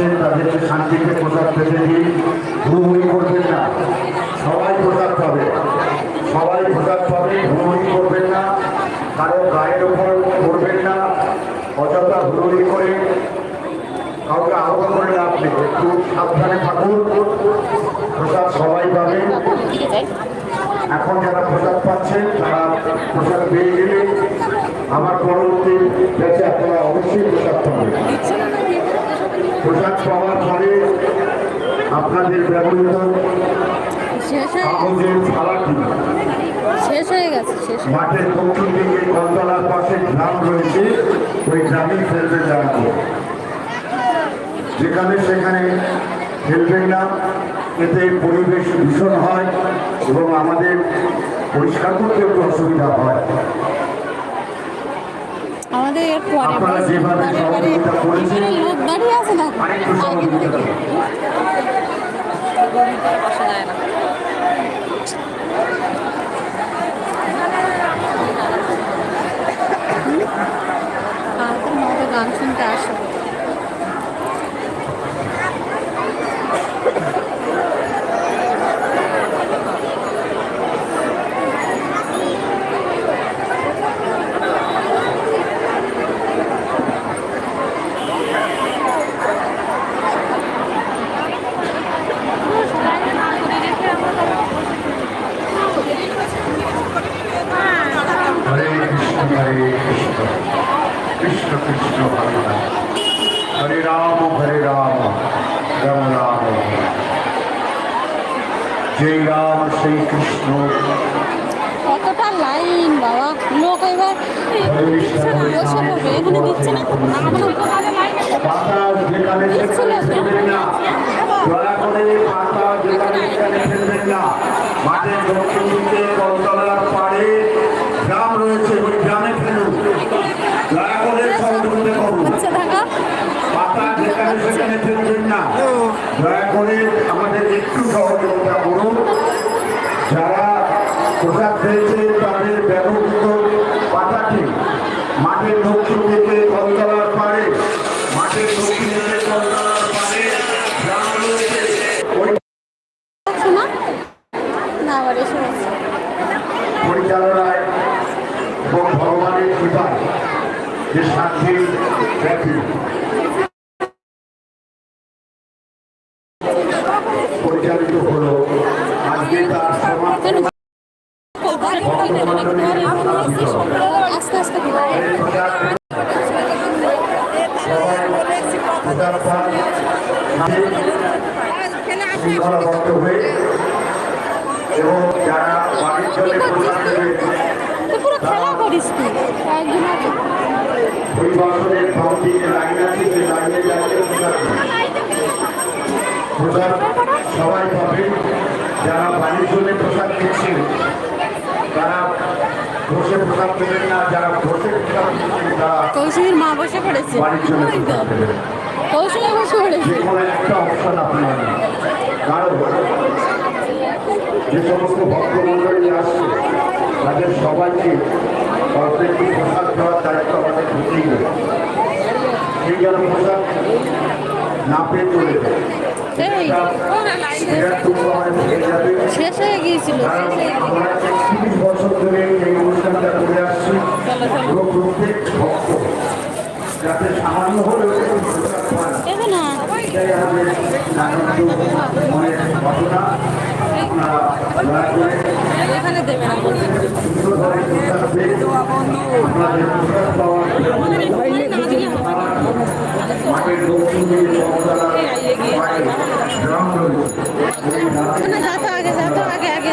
পাচ্ছেন তাদেরকে শান্তিতে প্রসাদ পেতে দিন হুড়ুহুড়ি করবেন না সবাই পোশাক পাবে সবাই পোশাক পাবে হুড়ুহুড়ি করবেন না কারও গায়ের ওপর করবেন না অযথা হুড়ুহুড়ি করে কাউকে আহত করে লাভ নেই একটু সাবধানে থাকুন পোশাক সবাই পাবে এখন যারা পোশাক পাচ্ছেন তারা পোশাক পেয়ে গেলে আমার পরবর্তী ব্যাচে আপনারা অবশ্যই পোশাক পাবেন পোশাক পাওয়ার পরে আপনাদের ব্যবহৃত শেষ হয়ে কাগজের থালাটি শেষ হয়ে গেছে শেষ মাঠের দক্ষিণ দিকে কলতলার পাশে গ্রাম রয়েছে ওই গ্রামেই যেখানে সেখানে ফেলবেন না এতে পরিবেশ দূষণ হয় এবং আমাদের পরিষ্কার করতে একটু অসুবিধা হয়। আমাদের এর পরে আপনারা যেভাবে সহযোগিতা করেছেন লোক দাঁড়িয়ে আছে না? আরেকটু সহযোগিতা করুন। বসা যায় না গান শুনতে আসো হরে কৃষ্ণ হরে কৃষ্ণ কৃষ্ণ কৃষ্ণ হরে রাম হরে রাম হরে রাম রাম রাম হরে হরে। জয় রাম শ্রী কৃষ্ণ কতটা লাইন বাবা? লোক এবার বসে পড়বে এখানে দিচ্ছে না মাঠের দক্ষিণ দিকে কলতলার পাড়ে গ্রাম রয়েছে ওই গ্রামে ফেলুন। দয়া করে সহযোগিতা করুন পাতা যেখানে সেখানে ফেলবেন না। দয়া করে আমাদের একটু সহযোগিতা করুন। যারা পোশাক পেয়েছে তাদের ব্যবহৃত পাতাটি মাঠের দক্ষিণ দিকে কলতলার পাড়ে মাঠের দক্ষিণ দিকে কলতলার পাড়ে গ্রাম রয়েছে ওই শোনা না আবার এসে বলছে পরিচালনায় এবং ভগবানের কৃপায় যে শান্তি ব্যাপী পরিচালিত হলো আজকে তার সমাপ্তি আস্তে আস্তে শৃঙ্খলাবদ্ধ হয়ে এবং যারা বাড়ির জন্য দেবে বছরের লাইন আছে যে লাইনে সবাই পাবে যারা বাড়ির জন্য প্রসাদ দিচ্ছেন তারা বসে প্রসাদ দেবেন না যারা বসে প্রসাদ দিচ্ছেন তারা মা বসে পড়েছে বাড়ির জন্য যে কোনো একটা অপশন আপনার কারণ যে সমস্ত ভক্তমণ্ডলী আসছে তাদের সবাইকে একটু প্রসাদ দেওয়ার দায়িত্ব আমাদের ঢুকেই গেল সেই যেন প্রসাদ না পেয়ে চলে যায়। শেষ হয়ে গিয়েছিল আমরা একত্রিশ বছর ধরে এই অনুষ্ঠানটা করে আসছি। প্রত্যেক ভক্ত। যাতে সামান্য হলেও একটু প্রসাদ পায় এবে না এটাই আমাদের মনের ঘটনা আপনারা করে মাঠের দক্ষিণ দিকে আগে আগে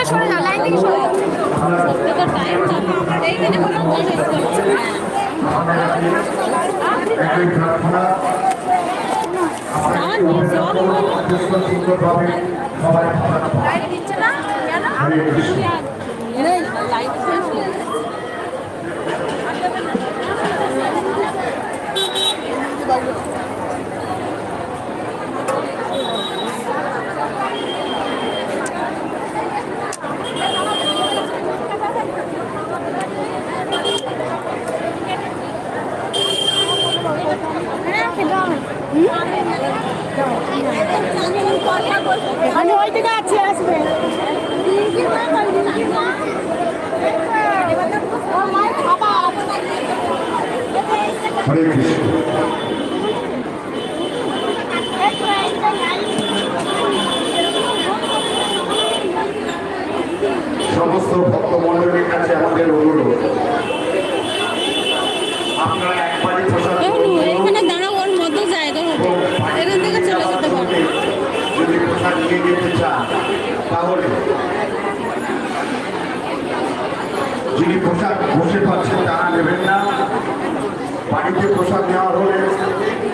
এগুলো সরে যা লাইন থেকে সরে যা সত্যি তো টাইম এইখানে কোনো একই প্রার্থনা আমার নিয়ে জল হলো সুন্দরভাবে সবাই প্রসাদ পান। লাইট দিচ্ছে না কেন লাইট শেষ হয়ে গেছে। এখানে দিকে আছে আসবে। হরে কৃষ্ণ। সমস্ত ভক্ত মন্ডলীর কাছে আমাদের অনুরোধ। বাড়িতে প্রসাদ নেওয়ার হলে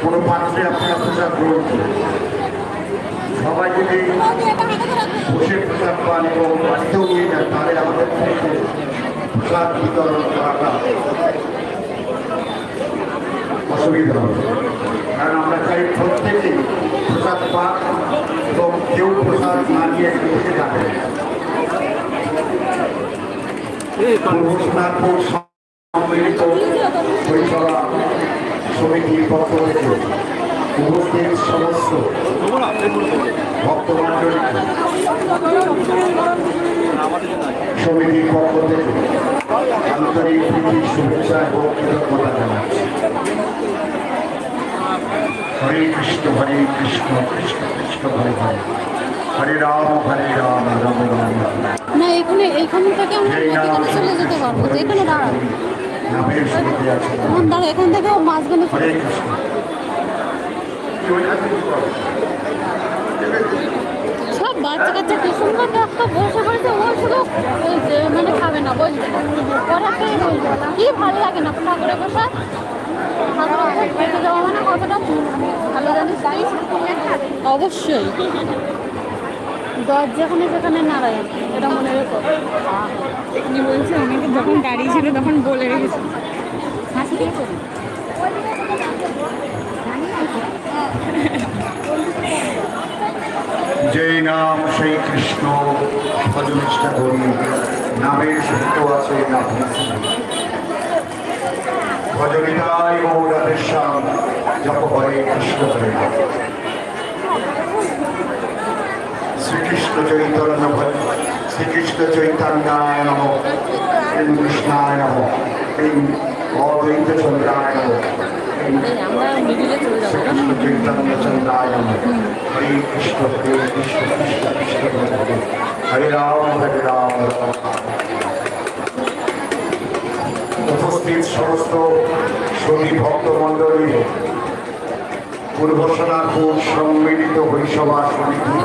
কোনো পাত্রে আপনারা প্রসাদ গ্রহণ করুন। সবাই যদি বসে প্রসাদ পান এবং বাড়িতেও নিয়ে যান, তাহলে আমাদের পক্ষে প্রসাদ বিতরণ করাটা অসুবিধা হবে। কারণ আমরা চাই প্রত্যেকেই প্রসাদ পাক এবং কেউ প্রসাদ না নিয়ে বসে পূর্বস্নাতপুর সম্মিলিত পরিষেবা সমিতির পক্ষ থেকে উপস্থিত সমস্ত ভক্তমণ্ডলী সমিতির পক্ষ থেকে আন্তরিক প্রীতি, শুভেচ্ছা এবং কৃতজ্ঞতা জানাচ্ছি। হরে কৃষ্ণ হরে কৃষ্ণ কৃষ্ণ কৃষ্ণ, হরে হরে। হরে রাম হরে রাম রাম রাম। না এখানে এইখান থেকে আমরা এখানে চলে যেতে পারব তো এখানে তখন দাঁড়াও এখান থেকে মাঝখানে হরে? সব বাচ্চা কাচ্চা কি সুন্দর একটা বসে পড়েছে ও শুধু মানে খাবে না বলবে পড়াতেই কি ভালো লাগে না ঠাকুরে বসে ঠাকুরে যাওয়া মানে কতটা ভালো জানিস? অবশ্যই। দশ যেখানে যেখানে নারায়ণ এটা মনে রেখো। উনি বলছে? অনেকে যখন দাঁড়িয়ে ছিল তখন বলে রেখেছে। হাসি যেই নাম সেই কৃষ্ণ ভজনিষ্ঠা করি নামের সত্য আছে না ভজনিতাই গৌরাধেশ্যাম জপ হরে কৃষ্ণ হরে। শ্রীকৃষ্ণ চৈতন্য শ্রীকৃষ্ণ চৈতন্যায় নম। শ্রী কৃষ্ণায় নম। শ্রী অদ্বৈত চন্দ্রায় নম শ্রীকৃষ্ণ চৈতন্য চন্দ্রায় নম। হরে কৃষ্ণ হরে কৃষ্ণ কৃষ্ণ কৃষ্ণ, হরে রাম হরে রাম। উপস্থিত সমস্ত শ্রমী ভক্ত মণ্ডলী পূর্বসনাপুর সম্মিলিত বৈষবা সমিতির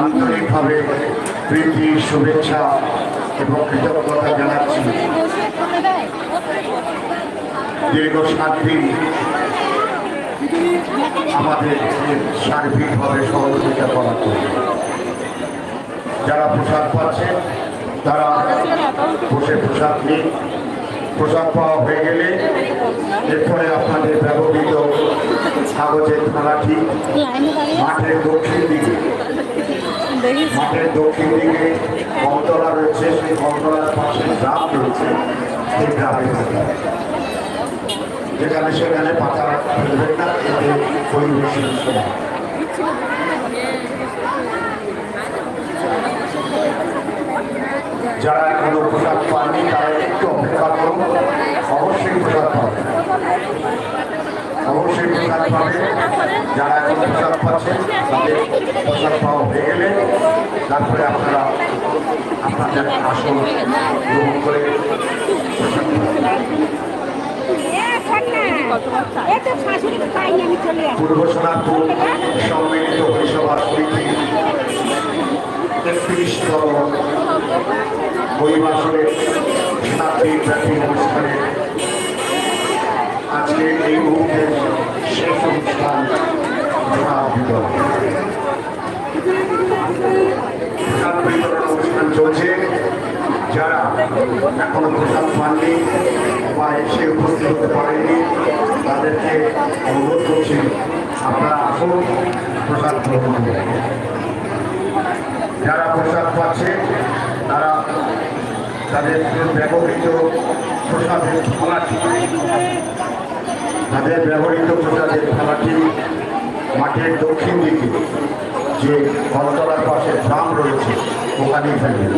আন্তরিকভাবে প্রীতি, শুভেচ্ছা এবং কৃতজ্ঞতা জানাচ্ছি। দীর্ঘ সাত দিন আমাদের সার্বিকভাবে সহযোগিতা জন্য যারা প্রসাদ পাচ্ছে তারা বসে প্রসাদ নিন। প্রসাদ পাওয়া হয়ে গেলে এরপরে আপনাদের ব্যবহৃত কাগজের থালাটি মাঠের দক্ষিণ দিকে। মাঠের দক্ষিণ দিকে কমতলা রয়েছে সেই কমতলার পাশে গ্রাম রয়েছে সেই গ্রামে যেখানে সেখানে পাতা ফেলবেন না এতে পরিবেশ দূষিত হয়। যারা এখনও পোশাক পাননি, তারা একটু অপেক্ষা করুন। অবশ্যই পোশাক পাবেন অবশ্যই পোশাক পাবেন যারা এখন পোশাক পাচ্ছেন, তাদের পোশাক পাওয়া হয়ে গেলে তারপরে আপনারা আপনাদের আসন গ্রহণ করে পূর্ব সম্মিলিত পরিষেবা পরিবাসনের শতাব্দী ব্যাপী অনুষ্ঠানে আজকে এই মুহূর্তে শেষ অনুষ্ঠান অনুষ্ঠান চলছে। যারা এখনও প্রসাদ পাননি বা এসে উপস্থিত হতে পারেননি, তাদেরকে অনুরোধ করছি, আপনারা আসুন, প্রসাদ গ্রহণ যারা প্রসাদ পাচ্ছে তাদের ব্যবহৃত প্রসাদের থালাটি তাদের ব্যবহৃত প্রসাদের থালাটি মাঠের দক্ষিণ দিকে যে কলতলার পাশে গ্রাম রয়েছে, ওখানেই ফেলবেন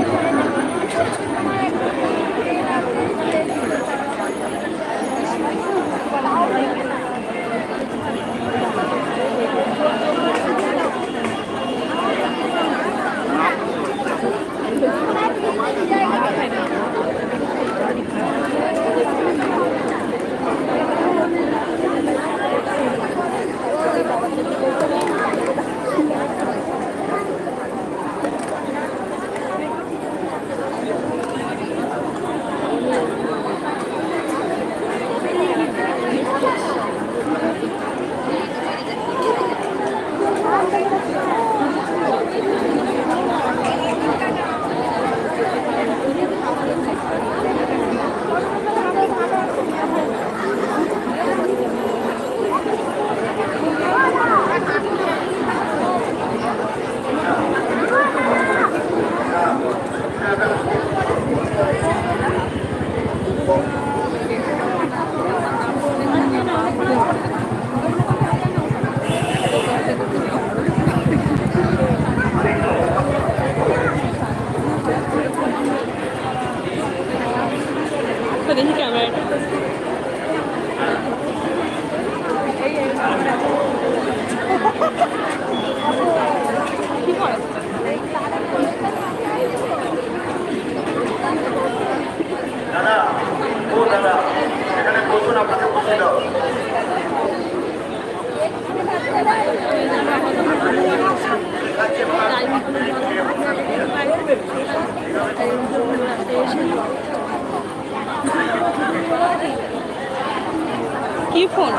কি phone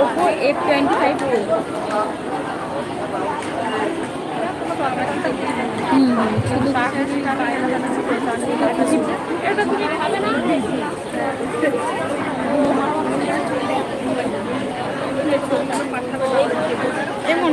Oppo F twenty five Pro এমন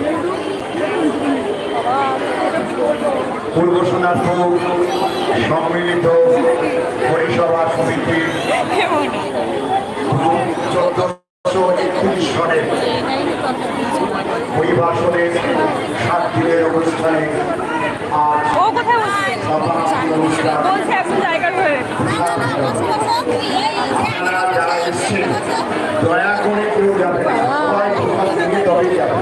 পূর্ব সোনারপুর সম্মিলিত পরিষেবা সমিতির চোদ্দশো একত্রিশ সনের পরিভাষণের সাত দিনের অনুষ্ঠানে আজ আপনারা যারা এসছেন দয়া করে কেউ যাবেন না। সবাই তবেই যাবেন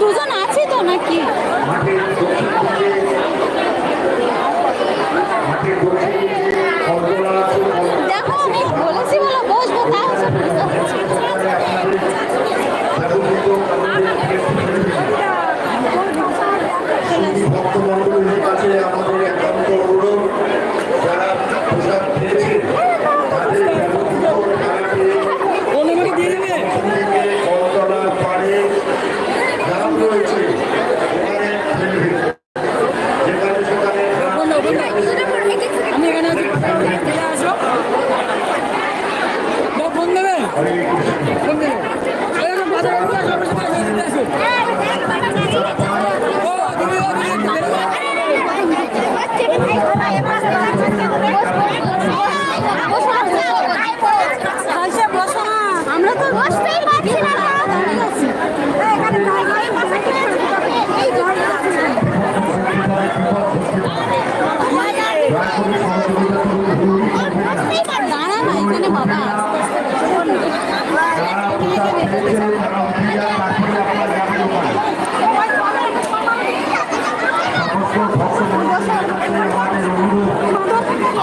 দুজন আছে তো নাকি?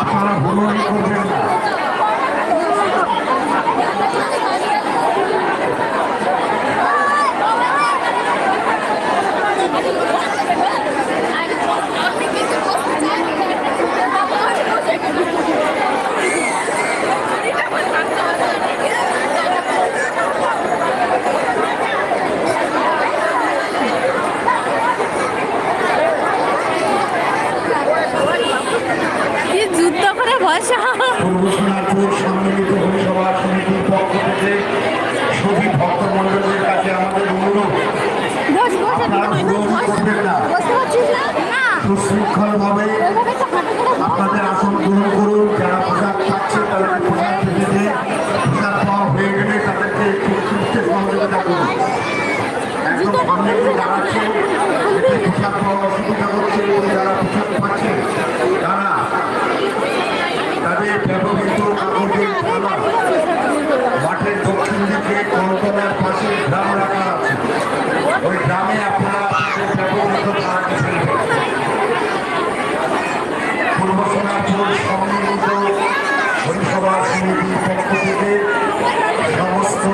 আপনারা ভ্রমণ করবেন না Thank you. যুদ্ধ করে বসা? সোনারপুর সম্মিলিত পরিষেবা যাচ্ছে হচ্ছে যারা পোশাক পাচ্ছে তাদের ব্যবহৃত কাগজের দক্ষিণ দিকে কলতলার পাশে গ্রাম রাখা আছে ওই গ্রামে আপনারা ব্যবহৃত থালা কিছু সমস্ত